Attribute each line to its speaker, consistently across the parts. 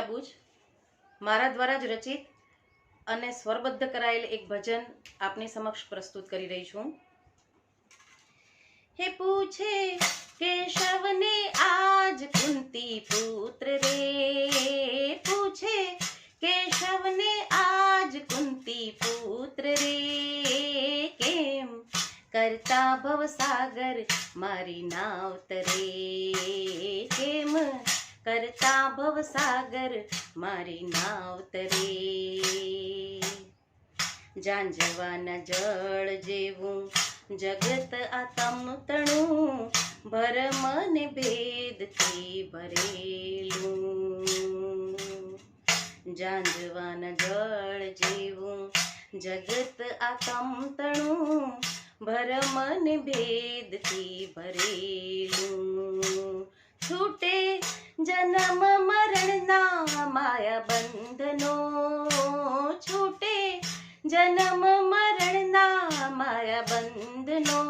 Speaker 1: બુજ, મારા દ્વારા જ રચિત અને સ્વરબદ્ધ કરાયેલ એક ભજન આપની સમક્ષ પ્રસ્તુત કરી રહી છું. હે પૂછે કેશવને આજ કુંતી પુત્ર રે? પૂછે કેશવને આજ કુંતી પુત્ર રે? કેમ કરતા ભવસાગર મારી નાવ તરે? કેમ કરતા ભવસાગર મારી નાવ તરે જાંજવાના જળ જેવું જગત આ તમતણું ભરમ ને ભેદથી ભરેલું જાંજવાના જળ જેવું જગત આ તમતણું ભરમ ને ભેદથી ભરેલું છૂટે જન્મ મરણના માયા બંધનો. છૂટે જન્મ મરણના માયા બંધનો.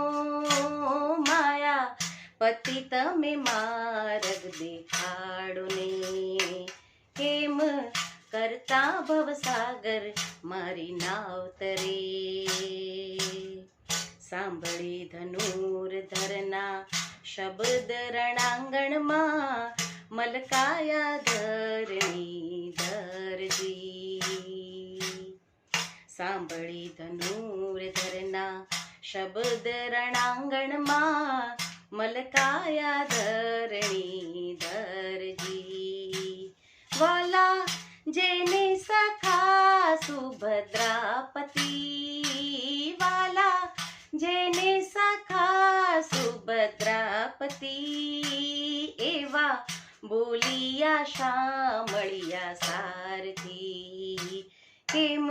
Speaker 1: માયા પતિ તમે માર્ગ દેખાડો ને કેમ કરતા ભવસાગર મારી નાવ તરે? સાંભળી ધનુર ધરના શબ્દ રણાંગણમાં મલકાયા ધરણી ધરજી સાંભળી ધનુર ધરના શબ્દ રણાંગણમાં મલકાયા ધરણી ધરજી વાલા જેને સખા સુભદ્રાપતિ વાલા જેને સખા સુભદ્રાપતિ એવા બોલિયા શામળિયા સારથી. કેમ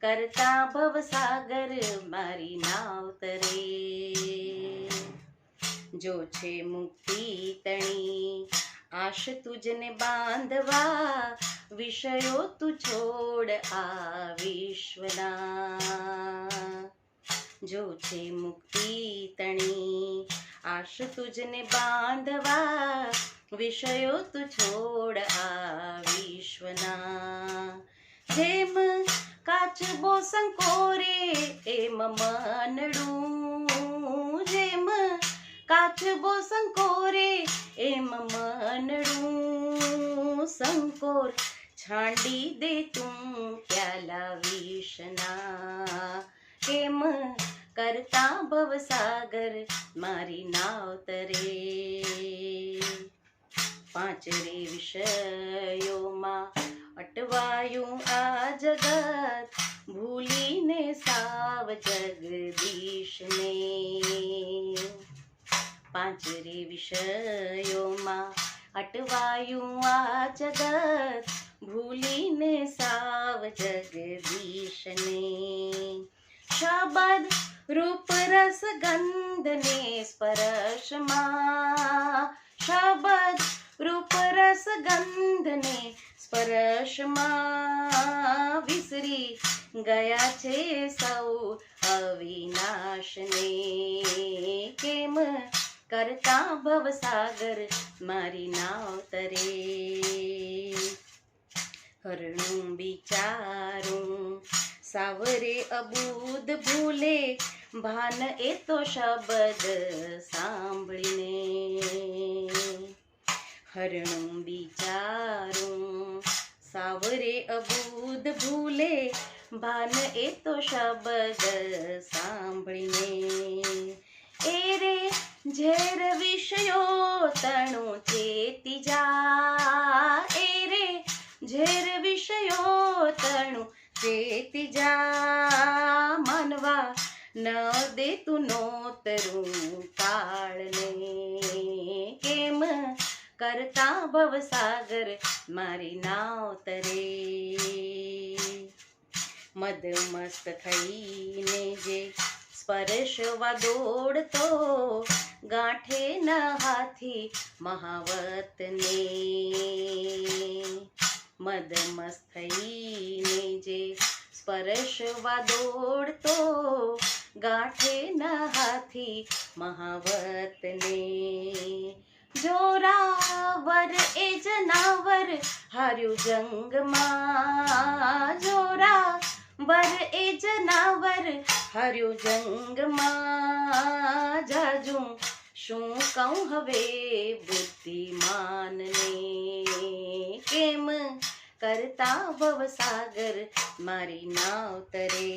Speaker 1: કરતા ભવસાગર મારી નાવ તરે? જો છે મુક્તિ તણી, આશ તુજને બાંધવા, વિષયો તું છોડ આ વિશ્વના. જો છે મુક્તિ તણી, આશ તુજને બાંધવા, વિષયો તું છોડ આ વિશ્વના જેમ કાચબો સંકોરે, એમ મનડું. જેમ કાચબો સંકોરે, એમ મનડું. સંકોર છાંડી દે તું પ્યાલા વિષના. કેમ કરતા ભવસાગર, મારી નાવ તરે. પાંચ રે વિષયોમાં અટવાયું આ જગત, ભૂલીને સાવ જગદીશને. પાંચ રે વિષયોમાં અટવાયું આ જગત, ભૂલીને સાવ જગદીશને. શબદ રૂપ રસ ગંધને સ્પર્શમાં. શબદ રૂપ રસ ગંધને સ્પર્શમાં. વિસરી ગયા છે સૌ અવિનાશને. કેમ કરતા ભવસાગર મારી નાવ તરે? હરણું બિચારું સાવરે અબૂદ ભૂલે, ભાન એ તો શબ્દ સાંભળીને. હરણું બિચારું સાવરે અબૂદ ભૂલે, ભાન એ તો શબ્દ સાંભળીને. એ રે ઝેર વિષયો તણું ચેતી જા. એ રે ઝેર વિષયો તણું ચેતી જા માનવા ન દે તું નોતરું કાળને કેમ કરતા ભવસાગર મારી નાવ તરે? મદ મસ્ત થઈને જે સ્પર્શવા દોડતો ગાંઠે ના હાથી મહાવતને. મદ મસ્ત જે સ્પર્શવા દોડતો ગાંઠે ન હાથી મહાવતને. જોરાવર એ જનાવર હાર્યું જંગમાં. જોરા વર એ જનાવર હાર્યું જંગમાં. જાજું શું કહું હવે બુદ્ધિમાનને? કેમ કરતા ભવસાગર મારી નાવ તરે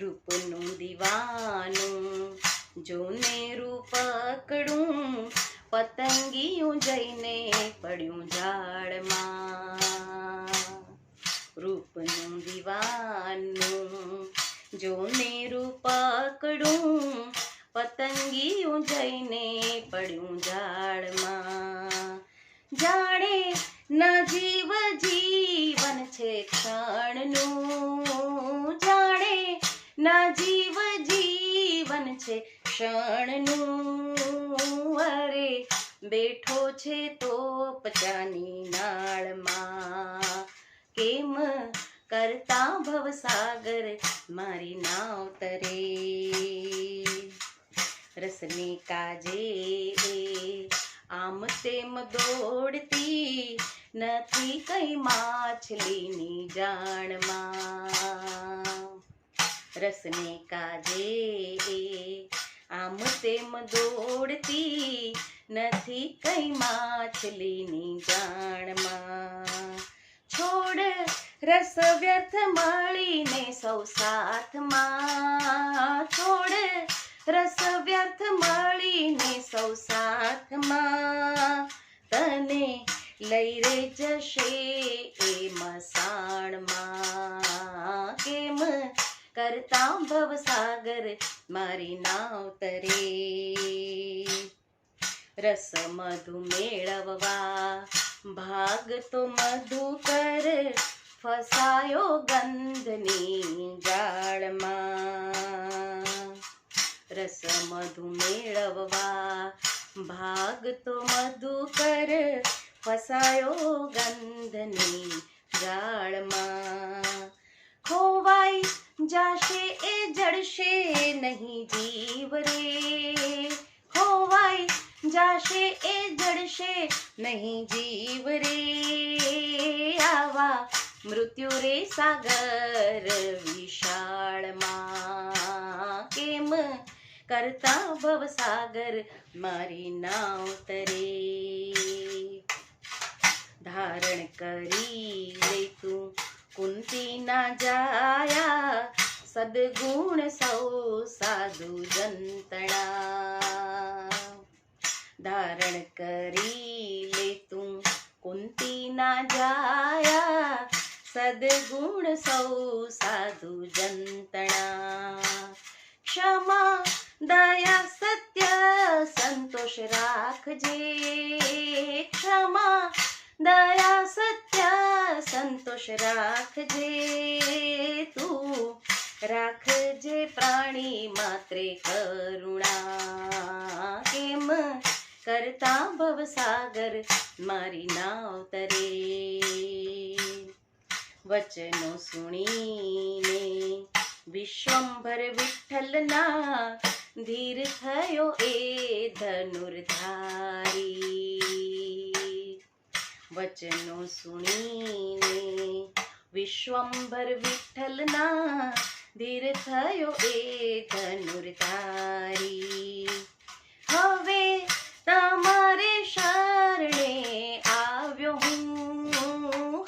Speaker 1: રૂપનું દીવાનું જોને રૂપકડું પતંગિયું જઈને પડ્યું ઝાડમાં રૂપનું દીવાનું જોને રૂપકડું પતંગિયું જઈને પડ્યું ઝાડમાં જાણે ન જીવ જીવન છે ક્ષણનું. જાણે ન જીવ જીવન છે ક્ષણનું. અરે, બેઠો છે તો પચાની નાળમાં. કેમ કરતા ભવસાગર? મારી નાવ તરે. રસની કાજે આમ તેમ દોડતી નથી કઈ માછલીની જાણમાં. રસને કાજે આમ તેમ દોડતી નથી કઈ માછલીની જાણમાં. છોડ રસ વ્યર્થ મળીને સૌ સાથમાં. છોડ રસ વ્યર્થ મળીને સૌ સાથમાં. તને લઈ રે જશે એ મસાણમાં. કેમ કરતા ભવસાગર મારી નાવ તરે? રસ મધુ મેળવવા ભાગ તો મધુ કર ફસાયો ગંધની જાળમાં. રસ મધુ મેળવવા ભાગ તો મધુકર ફસાયો ગંધની જાળમાં ખોવાઈ જાશે એ જડશે નહીં જીવ રે ખોવાઈ જાશે એ જડશે નહીં જીવ રે આવા મૃત્યુ રે સાગર વિશાળમાં. કેમ કરતા ભવસાગર મારી નાવ धारण करी ले तू. कुंती ना जाया सद्गुण सौ साधु जंतणा. धारण करी ले तू. कुंती ना जाया सद्गुण सौ साधु जंतणा. क्षमा दया सत्य संतोष राखजे સંતોષ રાખજે તું, રાખજે પ્રાણી માત્રે કરુણા. કેમ કરતા ભવસાગર મારી નાવ તરે? વચનો સુણીને વિશ્વંભર વિઠ્ઠલના ધીર થયો એ ધનુર્ધારી. વચનો સુણીને વિશ્વંભર વિઠ્ઠલના ધીર થયો એ ધનુર્ધારી હવે તમારે શરણે આવ્યો હું.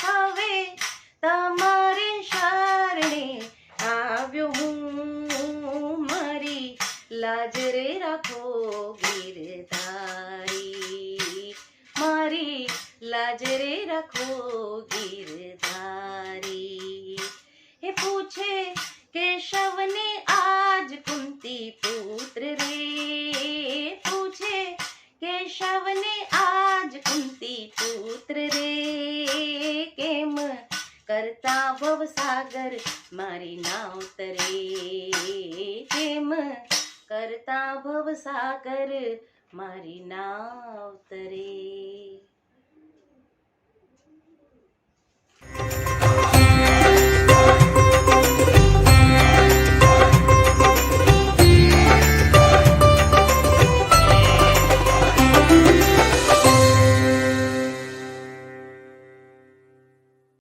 Speaker 1: હવે તમારે શરણે આવ્યો હું. મારી લાજરે રાખો ગીરધારી લાજ રખો ગીરધારી. એ પૂછે કેશવને આજ કુંતી પુત્ર રે? પૂછે કેશવને આજ કુંતી પુત્ર રે? કેમ કરતા ભવસાગર મારી ના ઉતરે? કેમ કરતા ભવસાગર મારી ના તરે